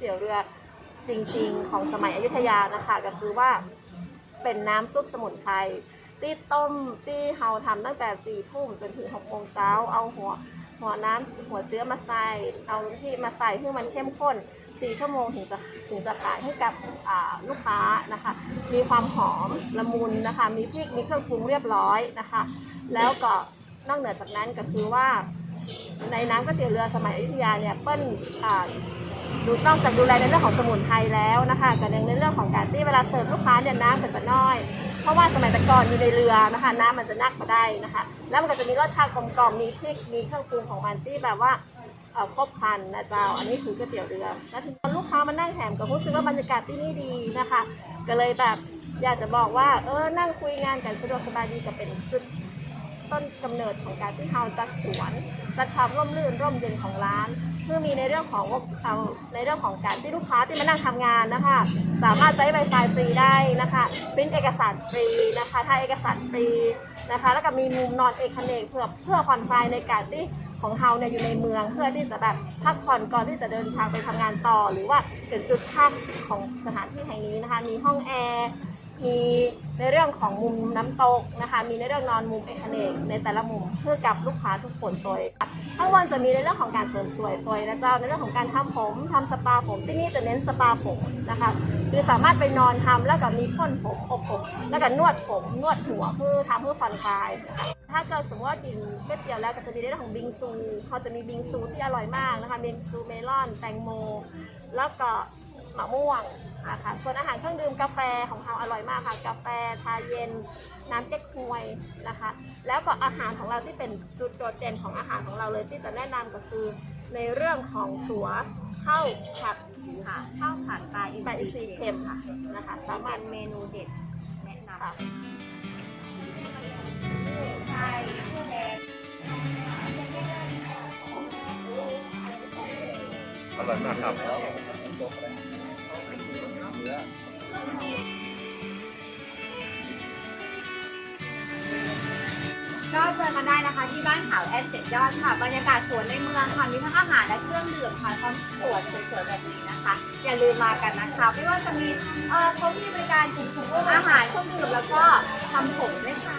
เดี่ยวเรือจริง ๆ ของสมัยอยุธยานะคะ ก็คือว่าเป็นน้ำซุปสมุนไพรที่ต้มที่เฮาทำตั้งแต่สี่ทุ่มจนถึงหกโมงเช้าเอาหัวหัวน้ำหัวเจื้อมาใส่เอาที่มาใส่ให้มันเข้มข้นสี่ชั่วโมงถึงจะถึงจะขายให้กับลูกค้านะคะ มีความหอมละมุนนะคะ มีพริกมีเครื่องปรุงเรียบร้อยนะคะ แล้วก็นอกเหนือจากนั้นก็คือว่า ในน้ำก๋วยเตี๋ยวเรือสมัยอยุธยาเนี่ยเปิ้ลดูนอกจากดูแลในเรื่องของสมุนไพรแล้วนะคะกับในเรื่องของการที่เวลาเสิร์ฟลูกค้าเนี่ยน้ำจะน้อย เพราะว่าสมัยแต่ก่อนอยู่ในเรือนะคะน้ำมันจะนักมาได้นะคะ แล้วมันก็จะมีรสชาติกลมๆมีพริกมีเครื่องปรุงของมันที่แบบว่าครบครันนะเจ้าอันนี้คือก๋วยเตี๋ยวเรือแล้วถึงตอนลูกค้ามานั่งแถมก็รู้สึกว่าบรรยากาศที่นี่ดีนะคะ ก็เลยแบบอยากจะบอกว่าเออนั่งคุยงานกันสะดวกสบายดีก็เป็นจุด ต้นกำเนิดของการที่เราจัดสวนจัดความร่มรื่นร่มเย็นของร้านเพื่อมีในเรื่องของเอาในเรื่องของการที่ลูกค้าที่มานั่งทำงานนะคะ สามารถใช้ไวไฟฟรีได้นะคะพิมพ์เอกสารฟรีนะคะถ่ายเอกสารฟรีนะคะ แล้วก็มีมุมนอนเอกเนกเพื่อเพื่อผ่อนคลายในการที่ของเราเนี่ยอยู่ในเมืองเพื่อที่จะแบบพักผ่อนก่อนที่จะเดินทางไปทำงานต่อ หรือว่าเป็นจุดพักของสถานที่แห่งนี้นะคะ มีห้องแอร์ มีในเรื่องของมุมน้ำตกนะคะ มีในเรื่องนอนมุมเอกเนกในแต่ละมุมเพื่อกับลูกค้าทุกคนตัวข้างบนจะมีในเรื่องของการเสริมสวยตัวนะเจ้าในเรื่องของการทำผมทำสปาผมที่นี่จะเน้นสปาผมนะคะคือสามารถไปนอนทำแล้วก็มีพ่นผมอบผมแล้วก็นวดผมนวดหัวเพื่อทำเพื่อผ่อนคลายนะคะถ้าเกิดสมมติว่ากินก๋วยเตี๋ยวแล้วก็จะมีในเรื่องของบิงซูเขาจะมีบิงซูที่อร่อยมากนะคะบิงซูเมลอนแตงโม แล้วก็ มะม่วงนะคะส่วนอาหารเครื่องดื่มกาแฟของเราอร่อยมากค่ะ กาแฟชาเย็น น้ำเก๊กฮวยนะคะ แล้วก็อาหารของเราที่เป็นจุดโดดเด่นของอาหารของเราเลยที่จะแนะนำก็คือ ในเรื่องของตัวข้าวผัดค่ะข้าวผัดปลาอินปลาอินททรีรีย์เค็มค่ะนะคะสาสามารถเมนูเด็ดแนะนำค่ะใช่ผู้แดงอร่อยมากครับ ก็เจอกันได้นะคะที่บ้านขาวแอดเจ็ดยอดค่ะบรรยากาศสวนในเมืองค่ะมีทั้งอาหารและเครื่องดื่มค่ะพร้อมสวนสวยๆแบบนี้นะคะ อย่าลืมมากันนะคะไม่ว่าจะมีเอ่อเขามีบริการถุงถุงอาหารเครื่องดื่มแล้วก็ทำผมด้วยค่ะ